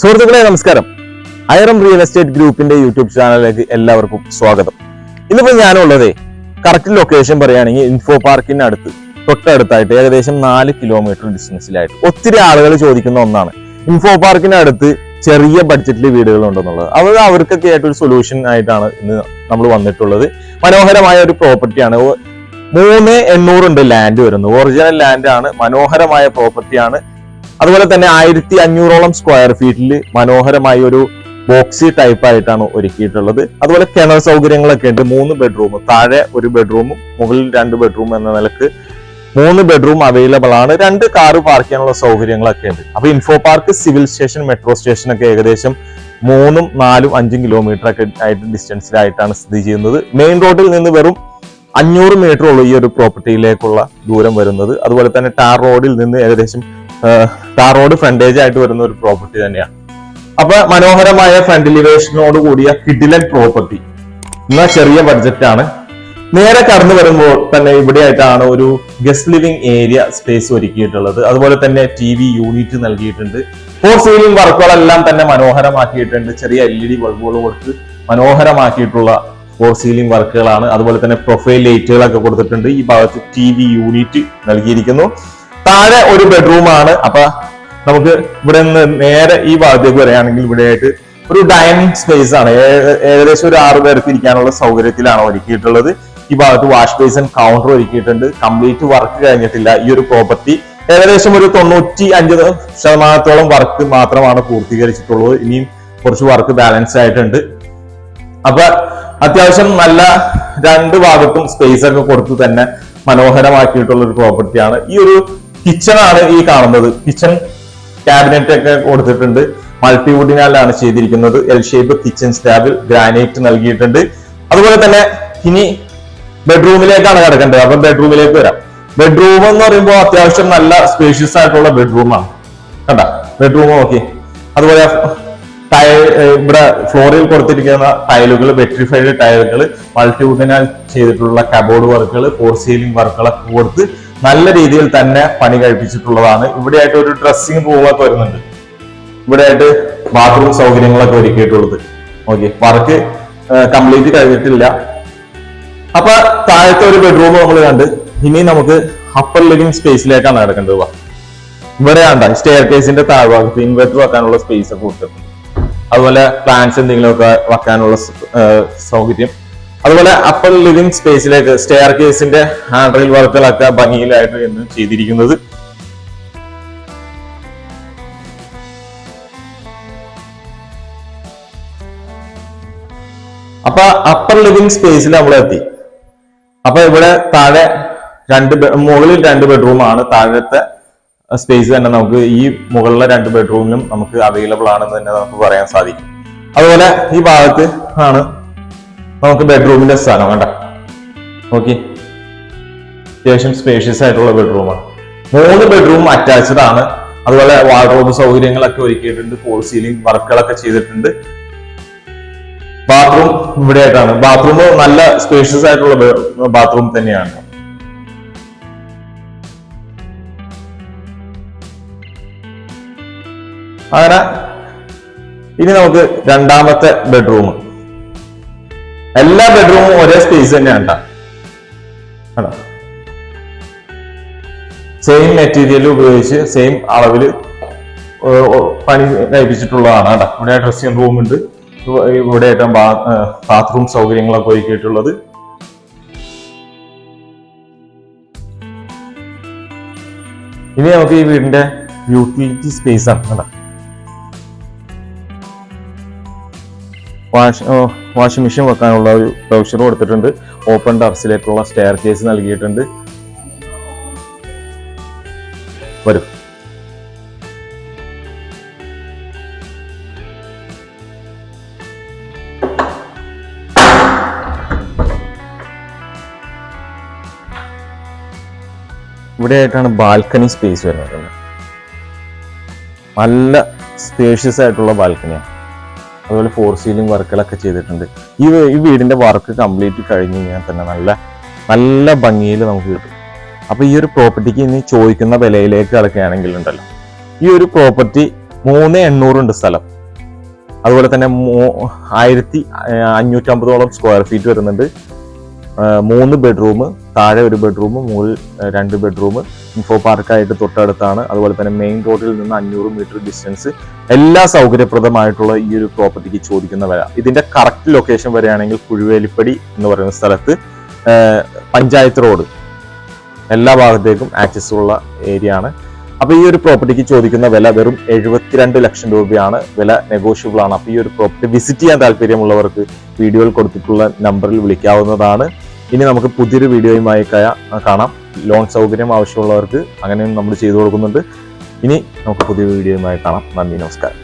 സുഹൃത്തുക്കളെ നമസ്കാരം. Ayaram real estate ഗ്രൂപ്പിന്റെ യൂട്യൂബ് ചാനലിലേക്ക് എല്ലാവർക്കും സ്വാഗതം. ഇന്നിപ്പോ ഞാനുള്ളതേ കറക്റ്റ് ലൊക്കേഷൻ പറയുകയാണെങ്കിൽ ഇൻഫോ പാർക്കിന്റെ അടുത്ത് തൊട്ടടുത്തായിട്ട് ഏകദേശം നാല് കിലോമീറ്റർ ഡിസ്റ്റൻസിലായിട്ട് ഒത്തിരി ആളുകൾ ചോദിക്കുന്ന ഒന്നാണ്. ഇൻഫോ പാർക്കിന്റെ അടുത്ത് ചെറിയ ബഡ്ജറ്റിൽ വീടുകൾ ഉണ്ടെന്നുള്ളത് അത് അവർക്കൊക്കെ ആയിട്ട് ഒരു സൊല്യൂഷൻ ആയിട്ടാണ് ഇന്ന് നമ്മൾ വന്നിട്ടുള്ളത്. മനോഹരമായ ഒരു പ്രോപ്പർട്ടിയാണ് മൂന്ന് എണ്ണൂറുണ്ട് ലാൻഡ് വരുന്നത്. ഒറിജിനൽ ലാൻഡ് ആണ്. മനോഹരമായ പ്രോപ്പർട്ടിയാണ് അതുപോലെ തന്നെ ആയിരത്തി അഞ്ഞൂറോളം സ്ക്വയർ ഫീറ്റിൽ മനോഹരമായ ഒരു ബോക്സി ടൈപ്പ് ആയിട്ടാണ് ഒരുക്കിയിട്ടുള്ളത്. അതുപോലെ കിണർ സൗകര്യങ്ങളൊക്കെ ഉണ്ട്. മൂന്ന് ബെഡ്റൂം താഴെ ഒരു ബെഡ്റൂമും മുകളിൽ രണ്ട് ബെഡ്റൂം എന്ന നിലയ്ക്ക് മൂന്ന് ബെഡ്റൂം അവൈലബിൾ ആണ്. രണ്ട് കാറ് പാർക്ക് ചെയ്യാനുള്ള സൗകര്യങ്ങളൊക്കെ ഉണ്ട്. അപ്പൊ info park civil station metro station ഒക്കെ ഏകദേശം മൂന്നും നാലും അഞ്ചും കിലോമീറ്റർ ഒക്കെ ആയിട്ട് ഡിസ്റ്റൻസിലായിട്ടാണ് സ്ഥിതി ചെയ്യുന്നത്. മെയിൻ റോഡിൽ നിന്ന് വെറും അഞ്ഞൂറ് മീറ്റർ ഉള്ളൂ ഈ ഒരു പ്രോപ്പർട്ടിയിലേക്കുള്ള ദൂരം വരുന്നത്. അതുപോലെ തന്നെ ടാർ റോഡിൽ നിന്ന് ഏകദേശം ടാർ റോഡ് ഫ്രണ്ടേജ് ആയിട്ട് വരുന്ന ഒരു പ്രോപ്പർട്ടി തന്നെയാണ് അപ്പൊ മനോഹരമായ ഫ്രണ്ട് ലിവേഷനോട് കൂടിയ കിഡിലൻ പ്രോപ്പർട്ടി എന്നാൽ ചെറിയ ബഡ്ജറ്റ് ആണ്. നേരെ കടന്നു വരുമ്പോൾ തന്നെ ഇവിടെയായിട്ടാണ് ഒരു ഗസ്റ്റ് ലിവിംഗ് ഏരിയ സ്പേസ് ഒരുക്കിയിട്ടുള്ളത്. അതുപോലെ തന്നെ ടി വി യൂണിറ്റ് നൽകിയിട്ടുണ്ട്. ഫോർ സീലിംഗ് വർക്കുകളെല്ലാം തന്നെ മനോഹരമാക്കിയിട്ടുണ്ട്. ചെറിയ എൽ ഇ ഡി ബൾബുകൾ കൊടുത്ത് മനോഹരമാക്കിയിട്ടുള്ള ഫോർ സീലിംഗ് വർക്കുകളാണ് അതുപോലെ തന്നെ പ്രൊഫൈൽ ലൈറ്റുകളൊക്കെ കൊടുത്തിട്ടുണ്ട്. ഈ ഭാഗത്ത് ടി വി യൂണിറ്റ് നൽകിയിരിക്കുന്നു. താഴെ ഒരു ബെഡ്റൂം ആണ്. അപ്പൊ നമുക്ക് ഇവിടെ നിന്ന് നേരെ ഈ ഭാഗത്തേക്ക് വരികയാണെങ്കിൽ ഇവിടെയായിട്ട് ഒരു ഡൈനിങ് സ്പേസ് ആണ്. ഏകദേശം ഒരു ആറ് പേർക്ക് ഇരിക്കാനുള്ള സൗകര്യത്തിലാണ് ഒരുക്കിയിട്ടുള്ളത്. ഈ ഭാഗത്ത് വാഷ് ബേസിൻ കൗണ്ടർ ഒരുക്കിയിട്ടുണ്ട്. കംപ്ലീറ്റ് വർക്ക് കഴിഞ്ഞിട്ടില്ല. ഈ ഒരു പ്രോപ്പർട്ടി ഏകദേശം ഒരു തൊണ്ണൂറ്റി അഞ്ച് ശതമാനത്തോളം വർക്ക് മാത്രമാണ് പൂർത്തീകരിച്ചിട്ടുള്ളത്. ഇനിയും കുറച്ച് വർക്ക് ബാലൻസ് ആയിട്ടുണ്ട്. അപ്പൊ അത്യാവശ്യം നല്ല രണ്ട് ഭാഗത്തും സ്പേസ് ഒക്കെ കൊടുത്ത് തന്നെ മനോഹരമാക്കിയിട്ടുള്ള ഒരു പ്രോപ്പർട്ടിയാണ് ഈ ഒരു കിച്ചൺ ആണ് ഈ കാണുന്നത്. കിച്ചൺ ക്യാബിനറ്റ് ഒക്കെ കൊടുത്തിട്ടുണ്ട്. മൾട്ടിവുഡിനാലാണ് ചെയ്തിരിക്കുന്നത്. എൽ ഷേപ്പ് കിച്ചൺ സ്റ്റാബിൽ ഗ്രാനൈറ്റ് നൽകിയിട്ടുണ്ട്. അതുപോലെ തന്നെ ഇനി ബെഡ്റൂമിലേക്കാണ് കിടക്കേണ്ടത്. അപ്പൊ ബെഡ്റൂമിലേക്ക് വരാം. ബെഡ്റൂം എന്ന് പറയുമ്പോൾ അത്യാവശ്യം നല്ല സ്പേഷ്യസ് ആയിട്ടുള്ള ബെഡ്റൂമാണ് കണ്ട? ബെഡ്റൂം നോക്കി. അതുപോലെ ടൈൽ ഇവിടെ ഫ്ലോറിൽ കൊടുത്തിരിക്കുന്ന ടൈലുകൾ വെട്രിഫൈഡ് ടൈലുകൾ മൾട്ടിവുഡിനാൽ ചെയ്തിട്ടുള്ള കബോർഡ് വർക്കുകൾ ഫോർ സീലിംഗ് വർക്കുകളൊക്കെ കൊടുത്ത് നല്ല രീതിയിൽ തന്നെ പണി കഴിപ്പിച്ചിട്ടുള്ളതാണ്. ഇവിടെയായിട്ട് ഒരു ഡ്രസ്സിംഗ് റൂമൊക്കെ വരുന്നുണ്ട്. ഇവിടെയായിട്ട് ബാത്റൂം സൗകര്യങ്ങളൊക്കെ ഒരുക്കിയിട്ടുള്ളത്. ഓക്കെ വർക്ക് കംപ്ലീറ്റ് കഴിഞ്ഞിട്ടില്ല. അപ്പൊ താഴത്തെ ഒരു ബെഡ്റൂം നമ്മൾ കണ്ട്. ഇനി നമുക്ക് അപ്പർ ലിവിംഗ് സ്പേസിലേക്കാണ് കിടക്കേണ്ടത് ഇവിടെ കണ്ട സ്റ്റെയർ കേസിന്റെ താഴ്ഭാഗത്ത് ഇൻവെർട്ടർ വെക്കാനുള്ള സ്പേസ് ഒക്കെ കൊടുത്തിട്ടുണ്ട്. അതുപോലെ പ്ലാന്റ്സ് എന്തെങ്കിലുമൊക്കെ വെക്കാനുള്ള സൗകര്യം. അതുപോലെ അപ്പർ ലിവിംഗ് സ്പേസിലേക്ക് സ്റ്റെയർ കേസിന്റെ ഹാൻഡ് റെയിൽ വർക്കുകളൊക്കെ ഭംഗിയിലായിട്ട് എന്ന് ചെയ്തിരിക്കുന്നത്. അപ്പൊ അപ്പർ ലിവിംഗ് സ്പേസിൽ നമ്മൾ എത്തി. അപ്പൊ ഇവിടെ താഴെ രണ്ട് മുകളിൽ രണ്ട് ബെഡ്റൂം ആണ്. താഴത്തെ സ്പേസ് തന്നെ നമുക്ക് ഈ മുകളിലെ രണ്ട് ബെഡ്റൂമിലും നമുക്ക് അവൈലബിൾ ആണെന്ന് തന്നെ നമുക്ക് പറയാൻ സാധിക്കും. അതുപോലെ ഈ ഭാഗത്ത് ആണ് നമുക്ക് ബെഡ്റൂമിന്റെ സ്ഥാനം വേണ്ട ഓക്കെ അത്യാവശ്യം സ്പേഷ്യസ് ആയിട്ടുള്ള ബെഡ്റൂമാണ് മൂന്ന് ബെഡ്റൂം അറ്റാച്ച്ഡ് ആണ്. അതുപോലെ വാർഡ്രോബ് സൗകര്യങ്ങളൊക്കെ ഒരുക്കിയിട്ടുണ്ട്. ഫോൾ സീലിംഗ് വർക്കുകളൊക്കെ ചെയ്തിട്ടുണ്ട്. ബാത്റൂം ഇവിടെ ആയിട്ടാണ്. ബാത്റൂം നല്ല സ്പേഷ്യസ് ആയിട്ടുള്ള ബാത്റൂം തന്നെയാണ്. അങ്ങനെ. ഇനി നമുക്ക് രണ്ടാമത്തെ ബെഡ്റൂം എല്ലാ ബെഡ്റൂമും ഒരേ സ്പേസ് തന്നെയാണ് കേട്ടോ സെയിം മെറ്റീരിയൽ ഉപയോഗിച്ച് സെയിം അളവിൽ പണി കഴിപ്പിച്ചിട്ടുള്ളതാണ് കേട്ടോ ഇവിടെ ഡ്രസ്സിംഗ് റൂം ഉണ്ട്. ഇവിടെ ഏറ്റവും ബാത്റൂം സൗകര്യങ്ങളൊക്കെ ഒരുക്കിയിട്ടുള്ളത്. ഇനി നമുക്ക് ഈ വീടിന്റെ യൂട്ടിലിറ്റി സ്പേസ് ആണ് കേട്ടോ വാഷ് വാഷിംഗ് മെഷീൻ വെക്കാനുള്ള ഒരു പ്രൊവിഷൻ കൊടുത്തിട്ടുണ്ട്. ഓപ്പൺ ടെറസിലേക്കുള്ള സ്റ്റെയർ കേസ് നൽകിയിട്ടുണ്ട്. വരും. ഇവിടെ ആയിട്ടാണ് ബാൽക്കണി സ്പേസ് വരുന്നത്. നല്ല സ്പേഷ്യസ് ആയിട്ടുള്ള ബാൽക്കണിയാണ് അതുപോലെ ഫോർ സീലിംഗ് വർക്കുകളൊക്കെ ചെയ്തിട്ടുണ്ട്. ഈ ഈ വീടിന്റെ വർക്ക് കംപ്ലീറ്റ് കഴിഞ്ഞ് കഴിഞ്ഞാൽ തന്നെ നല്ല നല്ല ഭംഗിയിൽ നമുക്ക് കിട്ടും. അപ്പോൾ ഈ ഒരു പ്രോപ്പർട്ടിക്ക് ഇനി ചോദിക്കുന്ന വിലയിലേക്ക് കിടക്കുകയാണെങ്കിൽ ഉണ്ടല്ലോ ഈ ഒരു പ്രോപ്പർട്ടി മൂന്ന് എണ്ണൂറുണ്ട് സ്ഥലം. അതുപോലെ തന്നെ മൂ- ആയിരത്തി അഞ്ഞൂറ്റമ്പതോളം സ്ക്വയർ ഫീറ്റ് വരുന്നുണ്ട്. മൂന്ന് ബെഡ്റൂം താഴെ ഒരു ബെഡ്റൂം മുകളിൽ രണ്ട് ബെഡ്റൂം ഇൻഫോ പാർക്കായിട്ട് തൊട്ടടുത്താണ്. അതുപോലെ തന്നെ മെയിൻ റോഡിൽ നിന്ന് അഞ്ഞൂറ് മീറ്റർ ഡിസ്റ്റൻസ് എല്ലാ സൗകര്യപ്രദമായിട്ടുള്ള ഈ ഒരു പ്രോപ്പർട്ടിക്ക് ചോദിക്കുന്ന വില ഇതിന്റെ കറക്റ്റ് ലൊക്കേഷൻ വരെയാണെങ്കിൽ കുഴുവേലിപ്പടി എന്ന് പറയുന്ന സ്ഥലത്ത് പഞ്ചായത്ത് റോഡ് എല്ലാ ഭാഗത്തേക്കും ആക്സസ് ഉള്ള ഏരിയ ആണ്. അപ്പൊ ഈ ഒരു പ്രോപ്പർട്ടിക്ക് ചോദിക്കുന്ന വില വെറും എഴുപത്തിരണ്ട് ലക്ഷം രൂപയാണ്. വില നെഗോഷ്യബിൾ ആണ്. അപ്പൊ ഈ ഒരു പ്രോപ്പർട്ടി വിസിറ്റ് ചെയ്യാൻ താല്പര്യമുള്ളവർക്ക് വീഡിയോയിൽ കൊടുത്തിട്ടുള്ള നമ്പറിൽ വിളിക്കാവുന്നതാണ്. ഇനി നമുക്ക് പുതിയൊരു വീഡിയോയുമായി കാണാം. ലോൺ സൗകര്യം ആവശ്യമുള്ളവർക്ക് അങ്ങനെയും നമ്മൾ ചെയ്തു കൊടുക്കുന്നുണ്ട്. ഇനി നമുക്ക് പുതിയ വീഡിയോയുമായി കാണാം. നന്ദി നമസ്കാരം.